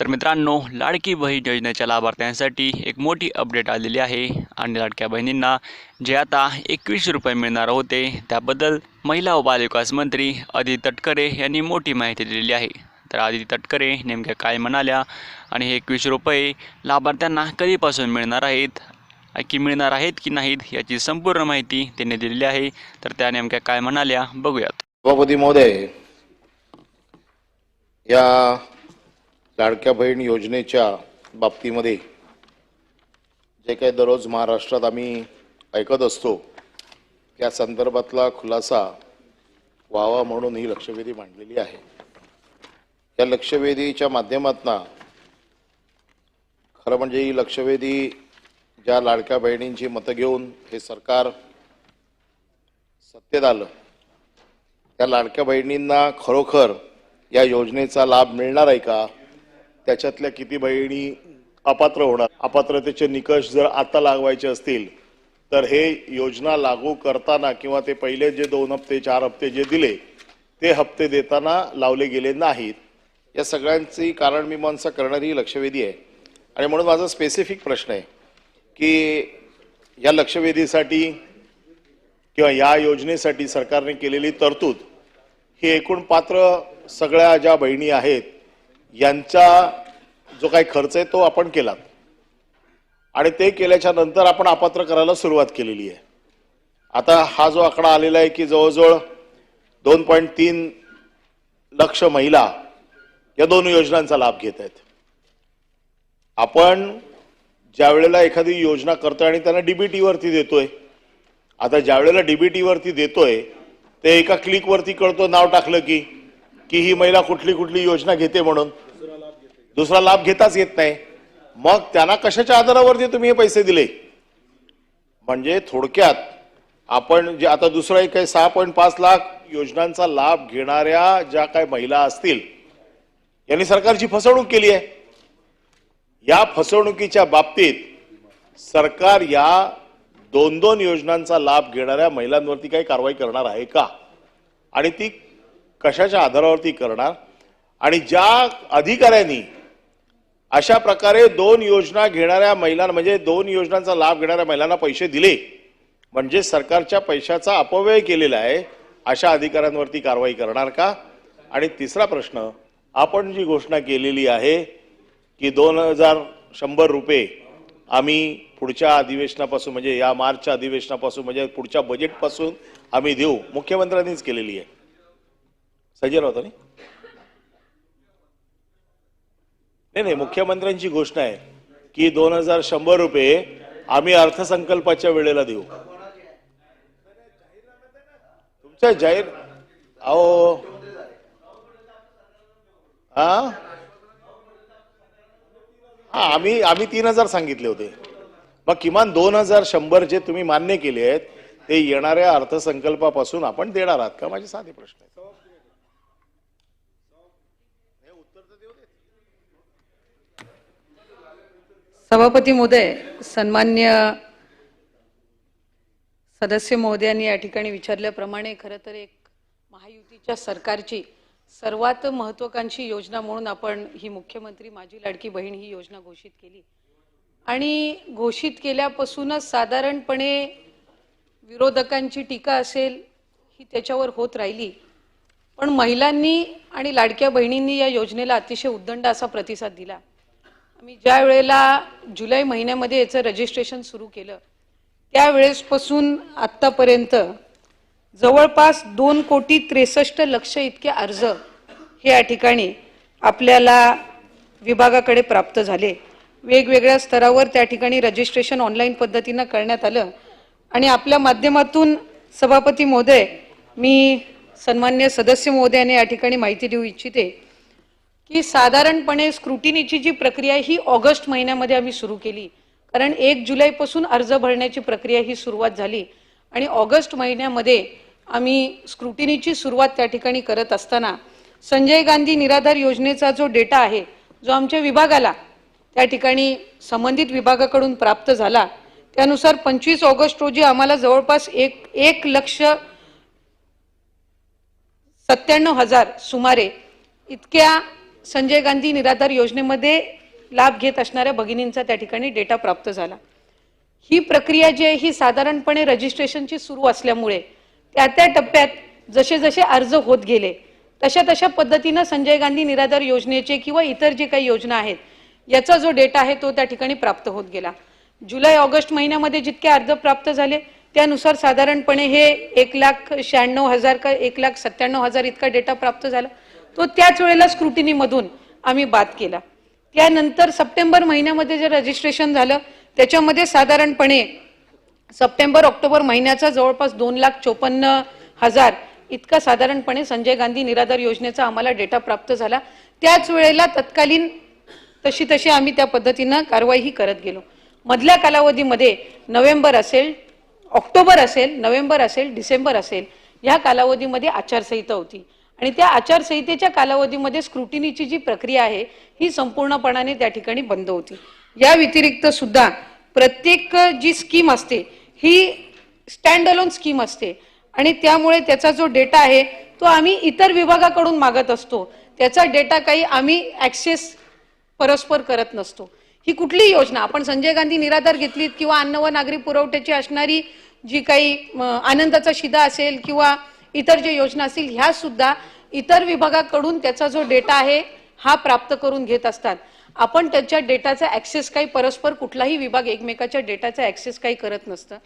तर मित्रांनो लाडकी बहीण योजनेच्या लाभार्थ्यांसाठी एक मोठी अपडेट आलेली आहे. आणि लाडक्या बहिणींना जे आता एकवीस रुपये मिळणार होते त्याबद्दल महिला व बालविकास मंत्री अदिती तटकरे यांनी मोठी माहिती दिलेली आहे. तर आदिती तटकरे नेमक्या काय म्हणाल्या आणि हे एकवीस रुपये लाभार्थ्यांना कधीपासून मिळणार आहेत की मिळणार आहेत की नाहीत याची संपूर्ण माहिती त्यांनी दिलेली आहे. तर त्या नेमक्या काय म्हणाल्या बघूयात. सभापती महोदय या लाडक्या बहीण योजनेच्या बाबतीमध्ये जे काही दररोज महाराष्ट्रात आम्ही ऐकत असतो त्या संदर्भातला खुलासा व्हावा म्हणून ही लक्षवेधी मांडलेली आहे. या लक्षवेधीच्या माध्यमातून खरं म्हणजे ही लक्षवेधी ज्या लाडक्या बहिणींची मतं घेऊन हे सरकार सत्तेत आलं त्या लाडक्या बहिणींना खरोखर या योजनेचा लाभ मिळणार आहे का? त्याच्यातल्या किती बहिणी अपात्र होणार? अपात्रतेचे निकष जर आता लागवायचे असतील तर हे योजना लागू करताना किंवा ते पहिले जे दोन हप्ते चार हप्ते जे दिले ते हप्ते देताना लावले गेले नाहीत. या सगळ्यांची कारण मीमांसा करणारी ही लक्षवेधी आहे. आणि म्हणून माझा स्पेसिफिक प्रश्न आहे की या लक्षवेधीसाठी किंवा या योजनेसाठी सरकारने केलेली तरतूद ही एकूण पात्र सगळ्या ज्या बहिणी आहेत यांचा जो काही खर्च आहे तो आपण केला. आणि ते केल्याच्यानंतर आपण अपात्र करायला सुरुवात केलेली आहे. आता हा जो आकडा आलेला आहे की जवळजवळ दोन पॉईंट तीन लक्ष महिला या दोन योजनांचा लाभ घेत आहेत. आपण ज्या वेळेला एखादी योजना करतोय आणि त्यांना डीबीटीवरती देतोय आता ज्या वेळेला डीबीटीवरती देतोय ते एका क्लिकवरती कळतो नाव टाकलं की की ही महिला कुठली कुठली योजना घेते म्हणून? दुसरा लाभ घेताच येत नाही. मग त्यांना कशाच्या आधारावरती तुम्ही हे पैसे दिले? म्हणजे थोडक्यात आपण जे आता दुसरा एक आहे सहा पॉईंट पाच लाख योजनांचा लाभ घेणाऱ्या ज्या काही महिला असतील यांनी सरकारची फसवणूक केली आहे. या फसवणुकीच्या बाबतीत सरकार या दोन दोन योजनांचा लाभ घेणाऱ्या महिलांवरती काही कारवाई करणार आहे का? आणि ती कशाच्या आधारावरती करणार? आणि ज्या अधिकाऱ्यांनी अशा प्रकारे दोन योजना घेणाऱ्या महिलांना म्हणजे दोन योजनांचा लाभ घेणाऱ्या महिलांना पैसे दिले म्हणजे सरकारच्या पैशाचा अपव्यय केलेला आहे अशा अधिकाऱ्यांवरती कारवाई करणार का? आणि तिसरा प्रश्न आपण जी घोषणा केलेली आहे की दोन हजार शंभर रुपये आम्ही पुढच्या अधिवेशनापासून म्हणजे या मार्चच्या अधिवेशनापासून म्हणजे पुढच्या बजेटपासून आम्ही देऊ मुख्यमंत्र्यांनीच केलेली आहे. संजय राऊत नाही नाही नाही मुख्यमंत्र्यांची घोषणा आहे की दोन हजार शंभर रुपये आम्ही अर्थसंकल्पाच्या वेळेला देऊ. तुमच्या जाहीर अहो. हा हा आम्ही आम्ही तीन हजार सांगितले होते. मग किमान दोन हजार शंभर जे तुम्ही मान्य केले आहेत ते येणाऱ्या अर्थसंकल्पापासून आपण देणार आहात का? माझे साधे प्रश्न आहेत. सभापती महोदय सन्मान्य सदस्य महोदयांनी या ठिकाणी विचारल्याप्रमाणे खरं तर एक महायुतीच्या सरकारची सर्वात महत्वाकांक्षी योजना म्हणून आपण ही मुख्यमंत्री माझी लाडकी बहीण ही योजना घोषित केली. आणि घोषित केल्यापासूनच साधारणपणे विरोधकांची टीका असेल ही त्याच्यावर होत राहिली. पण महिलांनी आणि लाडक्या बहिणींनी या योजनेला अतिशय उद्दंड असा प्रतिसाद दिला. आम्ही ज्या वेळेला जुलै महिन्यामध्ये याचं रजिस्ट्रेशन सुरू केलं त्यावेळेसपासून आत्तापर्यंत जवळपास दोन कोटी त्रेसष्ट लक्ष इतके अर्ज हे या ठिकाणी आपल्याला विभागाकडे प्राप्त झाले. वेगवेगळ्या स्तरावर त्या ठिकाणी रजिस्ट्रेशन ऑनलाईन पद्धतीनं करण्यात आलं. आणि आपल्या माध्यमातून सभापती महोदय मी सन्मान्य सदस्य महोदयाने या ठिकाणी माहिती देऊ इच्छिते. की साधारणपणे स्क्रुटिनीची जी प्रक्रिया ही ऑगस्ट महिन्यामध्ये आम्ही सुरू केली. कारण एक जुलैपासून अर्ज भरण्याची प्रक्रिया ही सुरुवात झाली. आणि ऑगस्ट महिन्यामध्ये आम्ही स्क्रुटिनीची सुरुवात त्या ठिकाणी करत असताना संजय गांधी निराधार योजनेचा जो डेटा आहे जो आमच्या विभागाला त्या ठिकाणी संबंधित विभागाकडून प्राप्त झाला त्यानुसार पंचवीस ऑगस्ट रोजी आम्हाला जवळपास एक एक लक्ष सत्त्याण्णव हजार सुमारे इतक्या संजय गांधी निराधार योजनेमध्ये लाभ घेत असणाऱ्या भगिनींचा त्या ठिकाणी डेटा प्राप्त झाला. ही प्रक्रिया जी आहे ही साधारणपणे रजिस्ट्रेशनची सुरू असल्यामुळे त्या त्या टप्प्यात जसे जसे अर्ज होत गेले तशा तशा पद्धतीनं संजय गांधी निराधार योजनेचे किंवा इतर जे काही योजना आहेत याचा जो डेटा आहे तो त्या ठिकाणी प्राप्त होत गेला. जुलै ऑगस्ट महिन्यामध्ये जितके अर्ज प्राप्त झाले त्यानुसार साधारणपणे हे एक लाख शहाण्णव हजार का एक लाख सत्त्याण्णव हजार इतका डेटा प्राप्त झाला. तो त्याच वेळेला स्क्रुटिनीमधून आम्ही बाद केला. त्यानंतर सप्टेंबर महिन्यामध्ये जे रजिस्ट्रेशन झालं त्याच्यामध्ये साधारणपणे सप्टेंबर ऑक्टोबर महिन्याचा जवळपास दोन लाख चोपन्न हजार इतका साधारणपणे संजय गांधी निराधार योजनेचा आम्हाला डेटा प्राप्त झाला. त्याच वेळेला तत्कालीन तशी तशी आम्ही त्या पद्धतीनं कारवाईही करत गेलो. मधल्या कालावधीमध्ये नोव्हेंबर असेल ऑक्टोबर असेल नोव्हेंबर असेल डिसेंबर असेल ह्या कालावधीमध्ये आचारसंहिता होती. आणि त्या आचारसंहितेच्या कालावधीमध्ये स्क्रुटिनीची जी प्रक्रिया आहे ही संपूर्णपणाने त्या ठिकाणी बंद होती. या व्यतिरिक्त सुद्धा प्रत्येक जी स्कीम असते ही स्टँड अलोन स्कीम असते. आणि त्यामुळे त्याचा जो डेटा आहे तो आम्ही इतर विभागाकडून मागत असतो. त्याचा डेटा काही आम्ही ॲक्सेस परस्पर करत नसतो. ही कुठलीही योजना आपण संजय गांधी निराधार घेतलीत किंवा अन्न व नागरी पुरवठ्याची असणारी जी काही आनंदाचा शिदा असेल किंवा इतर जे योजना असतील ह्या सुद्धा इतर विभागाकडून त्याचा जो डेटा आहे हा प्राप्त करून घेत असतात. आपण त्याच्या डेटाचा ॲक्सेस काही परस्पर कुठलाही विभाग एकमेकाच्या डेटाचा ॲक्सेस काही करत नसतं.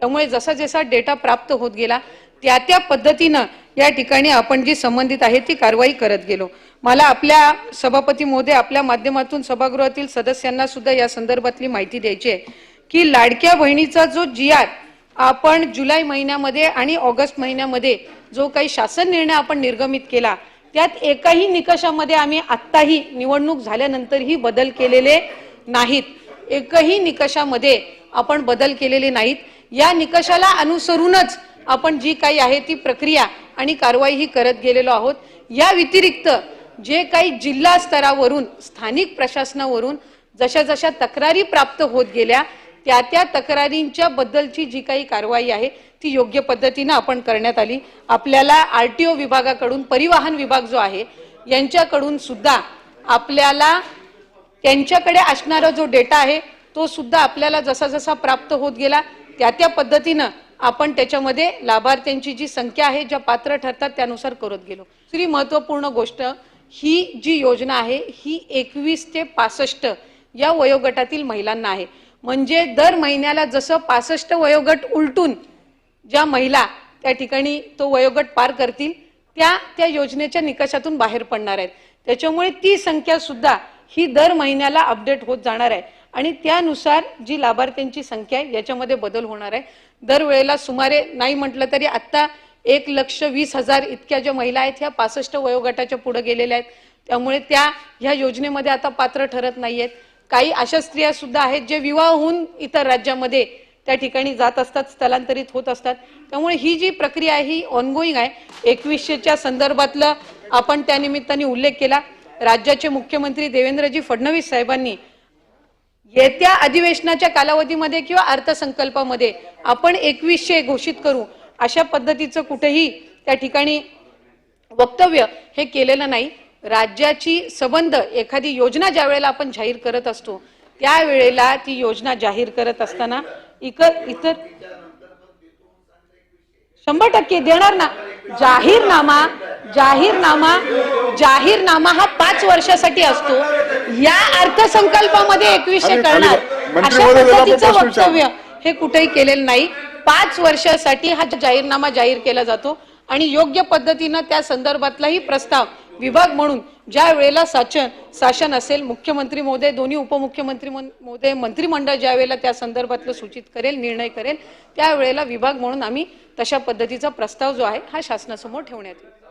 त्यामुळे जसा जसा डेटा प्राप्त होत गेला त्या त्या पद्धतीनं या ठिकाणी आपण जी संबंधित आहे ती कारवाई करत गेलो. मला आपल्या सभापती मोदे आपल्या माध्यमातून सभागृहातील सदस्यांना सुद्धा या संदर्भातली माहिती द्यायची आहे की लाडक्या बहिणीचा जो जी आर आपण जुलै महिन्यामध्ये आणि ऑगस्ट महिन्यामध्ये जो काही शासन निर्णय आपण निर्गमित केला त्यात एकाही निकषामध्ये आम्ही आत्ताही निवडणूक झाल्यानंतरही बदल केलेले नाहीत. एकही निकषामध्ये आपण बदल केलेले नाहीत. या निकषाला अनुसरूनच आपण जी काही आहे ती प्रक्रिया आणि कारवाई ही करत गेलेलो आहोत. या व्यतिरिक्त जे काही जिल्हा स्तरावरून स्थानिक प्रशासनावरून जशा जशा तक्रारी प्राप्त होत गेल्या त्या त्या तक्रारींच्या बद्दलची जी काही कारवाई आहे ती योग्य पद्धतीनं आपण करण्यात आली. आपल्याला आर टी ओ विभागाकडून परिवहन विभाग जो आहे यांच्याकडून सुद्धा आपल्याला त्यांच्याकडे असणारा जो डेटा आहे तो सुद्धा आपल्याला जसा जसा प्राप्त होत गेला त्या त्या पद्धतीनं आपण त्याच्यामध्ये लाभार्थ्यांची जी संख्या आहे ज्या पात्र ठरतात त्यानुसार करत गेलो. दुसरी महत्त्वपूर्ण गोष्ट ही जी योजना आहे ही एकवीस ते पासष्ट या वयोगटातील महिलांना आहे. म्हणजे दर महिन्याला जसं पासष्ट वयोगट उलटून ज्या महिला त्या ठिकाणी तो वयोगट पार करतील त्या त्या योजनेच्या निकषातून बाहेर पडणार आहेत. त्याच्यामुळे ती संख्या सुद्धा ही दर महिन्याला अपडेट होत जाणार आहे. आणि त्यानुसार जी लाभार्थ्यांची संख्या आहे याच्यामध्ये बदल होणार आहे. दरवेळेला सुमारे नाही म्हटलं तरी आत्ता एक लक्ष वीस हजार इतक्या ज्या महिला आहेत ह्या पासष्ट वयोगटाच्या पुढे गेलेल्या आहेत. त्यामुळे त्या ह्या योजनेमध्ये आता पात्र ठरत नाही आहेत काही अशा स्त्रिया सुद्धा आहेत जे विवाह होऊन इतर राज्यामध्ये त्या ठिकाणी जात असतात स्थलांतरित होत असतात. त्यामुळे ही जी प्रक्रिया आहे ही ऑनगोईंग आहे. एकवीसशेच्या संदर्भातलं आपण त्या निमित्ताने उल्लेख केला. राज्याचे मुख्यमंत्री देवेंद्रजी फडणवीस साहेबांनी येत्या अधिवेशनाच्या कालावधीमध्ये किंवा अर्थसंकल्पामध्ये आपण एकवीसशे घोषित करू अशा पद्धतीचं कुठेही त्या ठिकाणी वक्तव्य हे केलेलं नाही. राज्याची संबंध एखादी योजना ज्या वेळेला आपण जाहीर करत असतो त्यावेळेला ती योजना जाहीर करत असताना इक इतर शंभर टक्के देणार ना. जाहीरनामा जाहीरनामा जाहीरनामा हा पाच वर्षासाठी असतो. या अर्थसंकल्पामध्ये एकवीसशे करणार अशा पद्धतीचं. वक्तव्य हे कुठेही केलेलं नाही. पाच वर्षासाठी हा जाहीरनामा जाहीर केला जातो आणि योग्य पद्धतीनं त्या संदर्भातलाही प्रस्ताव विभाग म्हणून ज्या वेळेला शासन शासन असेल मुख्यमंत्री महोदय दोन्ही उपमुख्यमंत्री मोदय महोदय मंत्रिमंडळ ज्या वेळेला त्या संदर्भातलं सूचित करेल निर्णय करेल त्यावेळेला विभाग म्हणून आम्ही तशा पद्धतीचा प्रस्ताव जो आहे हा शासनासमोर ठेवण्यात येईल.